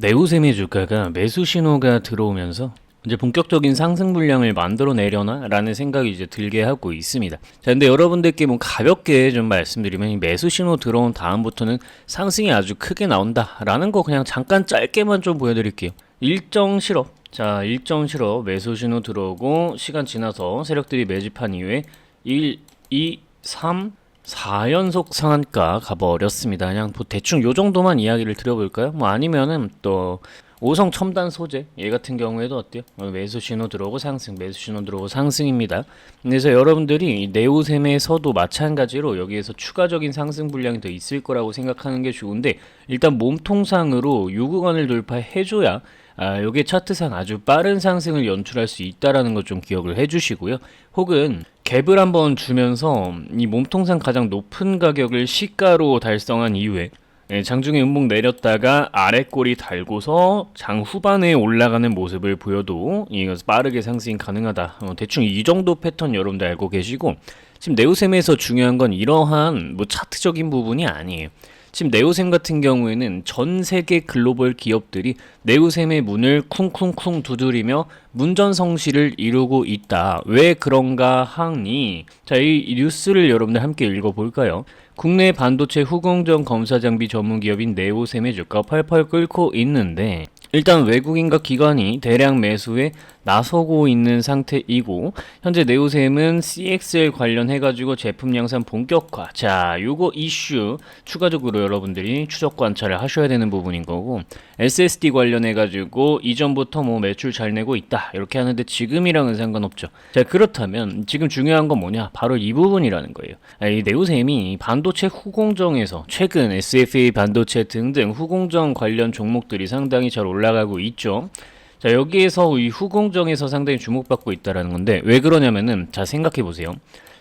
네오셈의 주가가 매수 신호가 들어오면서 이제 본격적인 상승 물량을 만들어 내려나라는 생각이 이제 들게 하고 있습니다. 자, 근데 여러분들께 뭐 가볍게 좀 말씀드리면 이 매수 신호 들어온 다음부터는 상승이 아주 크게 나온다라는 거 그냥 잠깐 짧게만 좀 보여드릴게요. 일정 실업. 자, 일정 실업 매수 신호 들어오고 시간 지나서 세력들이 매집한 이후에 1, 2, 3, 4연속 상한가 가버렸습니다. 그냥 뭐 대충 요 정도만 이야기를 드려볼까요? 뭐 아니면은 또 오성 첨단 소재 얘 같은 경우에도 어때요? 어, 매수 신호 들어오고 상승, 매수 신호 들어오고 상승입니다. 그래서 여러분들이 이 네오셈에서도 마찬가지로 여기에서 추가적인 상승 분량이 더 있을 거라고 생각하는 게 좋은데 일단 몸통상으로 요 구간을 돌파해줘야 아, 요게 차트상 아주 빠른 상승을 연출할 수 있다라는 것좀 기억을 해주시고요. 혹은 갭을 한번 주면서 이 몸통상 가장 높은 가격을 시가로 달성한 이후에 예, 장중에 음봉 내렸다가 아래 꼬리 달고서 장 후반에 올라가는 모습을 보여도 이거 빠르게 상승이 가능하다. 어, 대충 이 정도 패턴 여러분들 알고 계시고 지금 네오셈에서 중요한 건 이러한 뭐 차트적인 부분이 아니에요. 지금 네오셈 같은 경우에는 전 세계 글로벌 기업들이 네오셈의 문을 쿵쿵쿵 두드리며 문전성시를 이루고 있다. 왜 그런가 하니 자, 이 뉴스를 여러분들 함께 읽어볼까요? 국내 반도체 후공정 검사 장비 전문 기업인 네오셈의 주가 펄펄 끓고 있는데 일단 외국인과 기관이 대량 매수에 나서고 있는 상태이고 현재 네오셈은 CXL 관련해 가지고 제품 양산 본격화. 자, 요거 이슈 추가적으로 여러분들이 추적 관찰을 하셔야 되는 부분인 거고 SSD 관련해 가지고 이전부터 뭐 매출 잘 내고 있다. 이렇게 하는데 지금이랑은 상관없죠. 자, 그렇다면 지금 중요한 건 뭐냐? 바로 이 부분이라는 거예요. 아, 이 네오셈이 반도체 후공정에서 최근 SFA 반도체 등등 후공정 관련 종목들이 상당히 잘 올라가고 있죠. 자, 여기에서 이 후공정에서 상당히 주목받고 있다라는 건데 왜 그러냐면은 자, 생각해 보세요.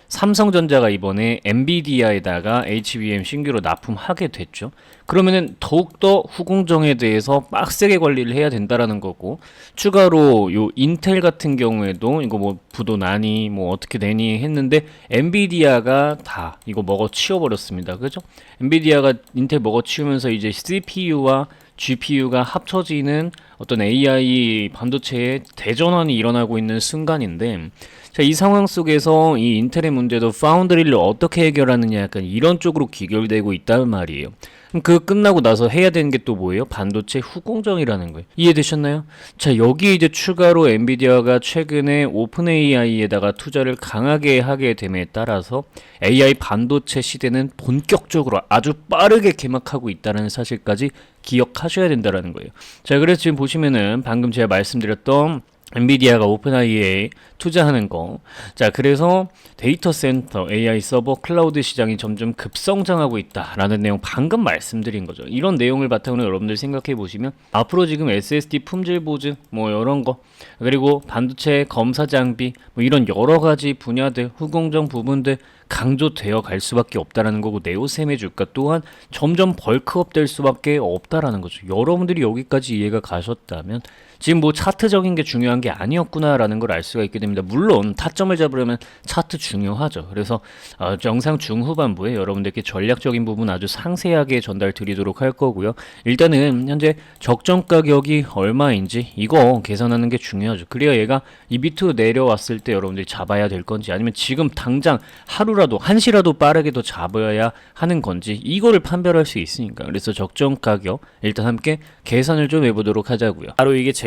삼성전자가 이번에 엔비디아에다가 HBM 신규로 납품하게 됐죠. 그러면은 더욱더 후공정에 대해서 빡세게 관리를 해야 된다라는 거고 추가로 요 인텔 같은 경우에도 이거 뭐 부도 나니 뭐 어떻게 되니 했는데 엔비디아가 다 이거 먹어 치워 버렸습니다. 그죠? 엔비디아가 인텔 먹어 치우면서 이제 CPU와 GPU가 합쳐지는 어떤 AI 반도체의 대전환이 일어나고 있는 순간인데 자, 이 상황 속에서 이 인텔의 문제도 파운드리를 어떻게 해결하느냐 약간 이런 쪽으로 기결되고 있단 말이에요. 그럼 그 끝나고 나서 해야 되는 게 또 뭐예요? 반도체 후공정이라는 거예요. 이해되셨나요? 자, 여기 이제 추가로 엔비디아가 최근에 오픈 AI에다가 투자를 강하게 하게 됨에 따라서 AI 반도체 시대는 본격적으로 아주 빠르게 개막하고 있다는 사실까지 기억하셔야 된다라는 거예요. 자, 그래서 지금 보시면은 방금 제가 말씀드렸던 엔비디아가 오픈AI에 투자하는 거. 자, 그래서 데이터 센터, AI 서버, 클라우드 시장이 점점 급성장하고 있다라는 내용 방금 말씀드린 거죠. 이런 내용을 바탕으로 여러분들 생각해 보시면 앞으로 지금 SSD 품질 보증 뭐 이런 거 그리고 반도체 검사 장비 뭐 이런 여러 가지 분야들 후공정 부분들 강조되어 갈 수밖에 없다라는 거고 네오셈의 주가 또한 점점 벌크업 될 수밖에 없다라는 거죠. 여러분들이 여기까지 이해가 가셨다면 지금 뭐 차트적인 게 중요한 게 아니었구나라는 걸 알 수가 있게 됩니다. 물론 타점을 잡으려면 차트 중요하죠. 그래서 어, 영상 중후반부에 여러분들께 전략적인 부분 아주 상세하게 전달 드리도록 할 거고요. 일단은 현재 적정 가격이 얼마인지 이거 계산하는 게 중요하죠. 그래야 얘가 이 밑으로 내려왔을 때 여러분들이 잡아야 될 건지 아니면 지금 당장 하루라도 한시라도 빠르게 더 잡아야 하는 건지 이거를 판별할 수 있으니까 그래서 적정 가격 일단 함께 계산을 좀 해보도록 하자고요. 바로 이게 제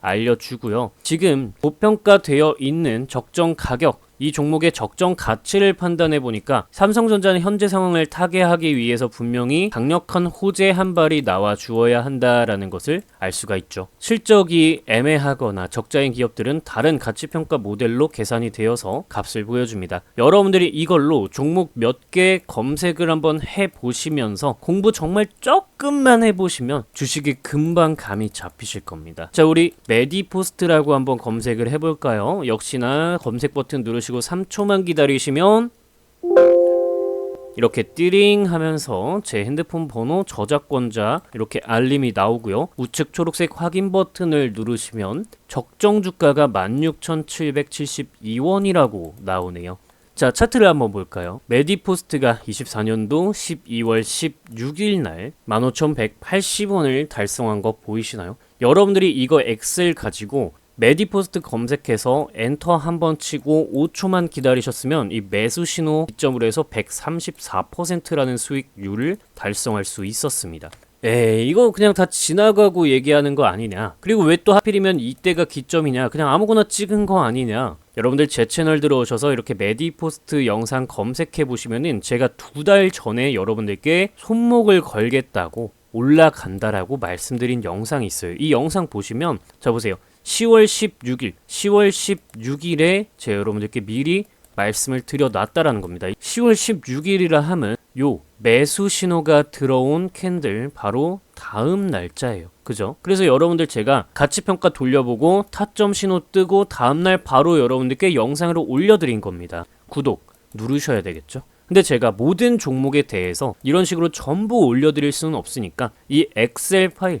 알려주고요. 지금 고평가되어 있는 적정 가격 이 종목의 적정 가치를 판단해 보니까 삼성전자는 현재 상황을 타개하기 위해서 분명히 강력한 호재 한 발이 나와 주어야 한다라는 것을 알 수가 있죠. 실적이 애매하거나 적자인 기업들은 다른 가치 평가 모델로 계산이 되어서 값을 보여줍니다. 여러분들이 이걸로 종목 몇 개 검색을 한번 해 보시면서 공부 정말 쪽 조금만 해보시면 주식이 금방 감이 잡히실 겁니다. 자, 우리 메디포스트라고 한번 검색을 해볼까요? 역시나 검색 버튼 누르시고 3초만 기다리시면 이렇게 띠링 하면서 제 핸드폰 번호 저작권자 이렇게 알림이 나오고요. 우측 초록색 확인 버튼을 누르시면 적정 주가가 16,772원이라고 나오네요. 자, 차트를 한번 볼까요? 메디포스트가 24년도 12월 16일 날 15,180원을 달성한 거 보이시나요? 여러분들이 이거 엑셀 가지고 메디포스트 검색해서 엔터 한 번 치고 5초만 기다리셨으면 이 매수 신호 기점으로 해서 134%라는 수익률을 달성할 수 있었습니다. 에이 이거 그냥 다 지나가고 얘기하는 거 아니냐 그리고 왜 또 하필이면 이때가 기점이냐 그냥 아무거나 찍은 거 아니냐 여러분들 제 채널 들어오셔서 이렇게 메디포스트 영상 검색해 보시면은 제가 두 달 전에 여러분들께 손목을 걸겠다고 올라간다라고 말씀드린 영상이 있어요 이 영상 보시면 자 보세요 10월 16일 10월 16일에 제가 여러분들께 미리 말씀을 드려놨다라는 겁니다. 10월 16일이라 하면 요 매수 신호가 들어온 캔들 바로 다음 날짜예요. 그죠? 그래서 여러분들 제가 가치 평가 돌려보고 타점 신호 뜨고 다음 날 바로 여러분들께 영상으로 올려드린 겁니다. 구독 누르셔야 되겠죠? 근데 제가 모든 종목에 대해서 이런 식으로 전부 올려드릴 수는 없으니까 이 엑셀 파일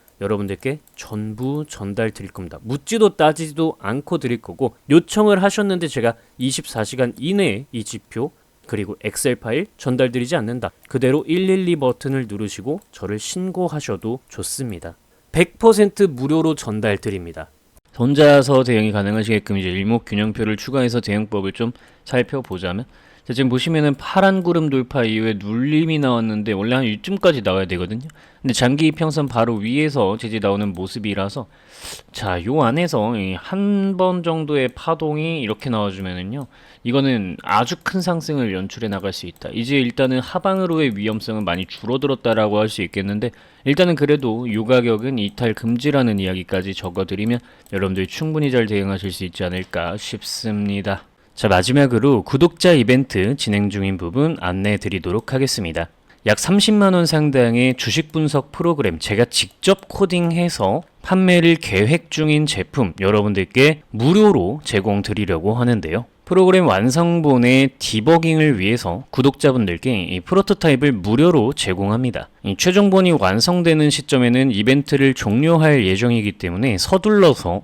여러분들께 전부 전달 드릴 겁니다. 묻지도 따지지도 않고 드릴 거고 요청을 하셨는데 제가 24시간 이내에 이 지표 그리고 엑셀 파일 전달 드리지 않는다. 그대로 112 버튼을 누르시고 저를 신고하셔도 좋습니다. 100% 무료로 전달 드립니다. 혼자서 대응이 가능하시게끔 이제 일목균형표를 추가해서 대응법을 좀 살펴보자면 자, 지금 보시면은 파란 구름 돌파 이후에 눌림이 나왔는데 원래 한 이쯤까지 나와야 되거든요. 근데 장기 이평선 바로 위에서 지지 나오는 모습이라서 자, 요 안에서 한 번 정도의 파동이 이렇게 나와주면은요. 이거는 아주 큰 상승을 연출해 나갈 수 있다. 이제 일단은 하방으로의 위험성은 많이 줄어들었다라고 할 수 있겠는데 일단은 그래도 요 가격은 이탈 금지라는 이야기까지 적어드리면 여러분들이 충분히 잘 대응하실 수 있지 않을까 싶습니다. 자, 마지막으로 구독자 이벤트 진행 중인 부분 안내해 드리도록 하겠습니다. 약 30만원 상당의 주식 분석 프로그램 제가 직접 코딩해서 판매를 계획 중인 제품 여러분들께 무료로 제공 드리려고 하는데요. 프로그램 완성본의 디버깅을 위해서 구독자분들께 이 프로토타입을 무료로 제공합니다. 이 최종본이 완성되는 시점에는 이벤트를 종료할 예정이기 때문에 서둘러서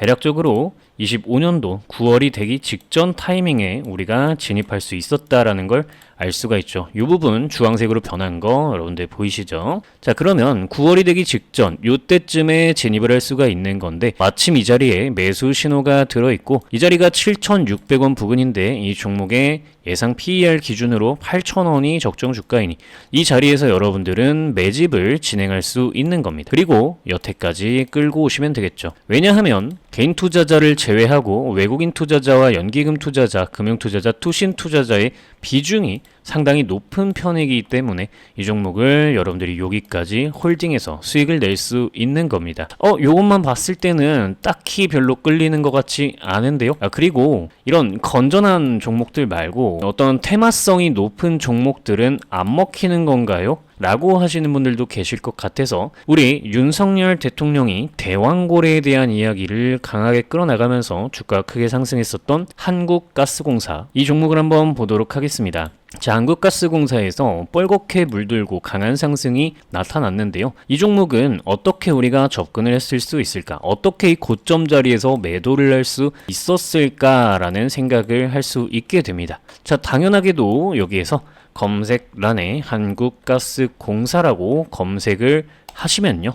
대략적으로 25년도 9월이 되기 직전 타이밍에 우리가 진입할 수 있었다라는 걸 알 수가 있죠. 이 부분 주황색으로 변한 거 여러분들 보이시죠? 자 그러면 9월이 되기 직전 요때쯤에 진입을 할 수가 있는 건데 마침 이 자리에 매수 신호가 들어있고 이 자리가 7,600원 부근인데 이 종목의 예상 PER 기준으로 8,000원이 적정 주가이니 이 자리에서 여러분들은 매집을 진행할 수 있는 겁니다. 그리고 여태까지 끌고 오시면 되겠죠. 왜냐하면 개인 투자자를 제외하고 외국인 투자자와 연기금 투자자, 금융 투자자, 투신 투자자의 비중이 상당히 높은 편이기 때문에 이 종목을 여러분들이 여기까지 홀딩해서 수익을 낼 수 있는 겁니다. 어, 요것만 봤을 때는 딱히 별로 끌리는 것 같지 않은데요. 아, 그리고 이런 건전한 종목들 말고 어떤 테마성이 높은 종목들은 안 먹히는 건가요? 라고 하시는 분들도 계실 것 같아서 우리 윤석열 대통령이 대왕고래에 대한 이야기를 강하게 끌어나가면서 주가가 크게 상승했었던 한국가스공사 이 종목을 한번 보도록 하겠습니다. 자, 한국가스공사에서 뻘겋게 물들고 강한 상승이 나타났는데요. 이 종목은 어떻게 우리가 접근을 했을 수 있을까? 어떻게 이 고점 자리에서 매도를 할 수 있었을까라는 생각을 할 수 있게 됩니다. 자, 당연하게도 여기에서 검색란에 한국가스공사라고 검색을 하시면요.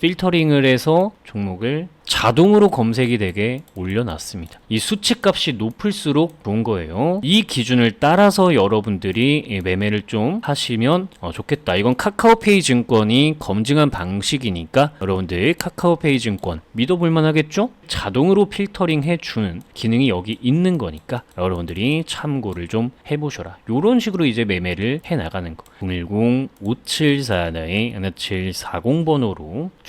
필터링을 해서 종목을 자동으로 검색이 되게 올려놨습니다. 이 수치값이 높을수록 좋은 거예요. 이 기준을 따라서 여러분들이 이 매매를 좀 하시면 어, 좋겠다. 이건 카카오페이 증권이 검증한 방식이니까 여러분들 카카오페이 증권 믿어볼 만 하겠죠? 자동으로 필터링 해주는 기능이 여기 있는 거니까 여러분들이 참고를 좀 해보셔라. 이런 식으로 이제 매매를 해나가는 거. 010-5741-1740번호로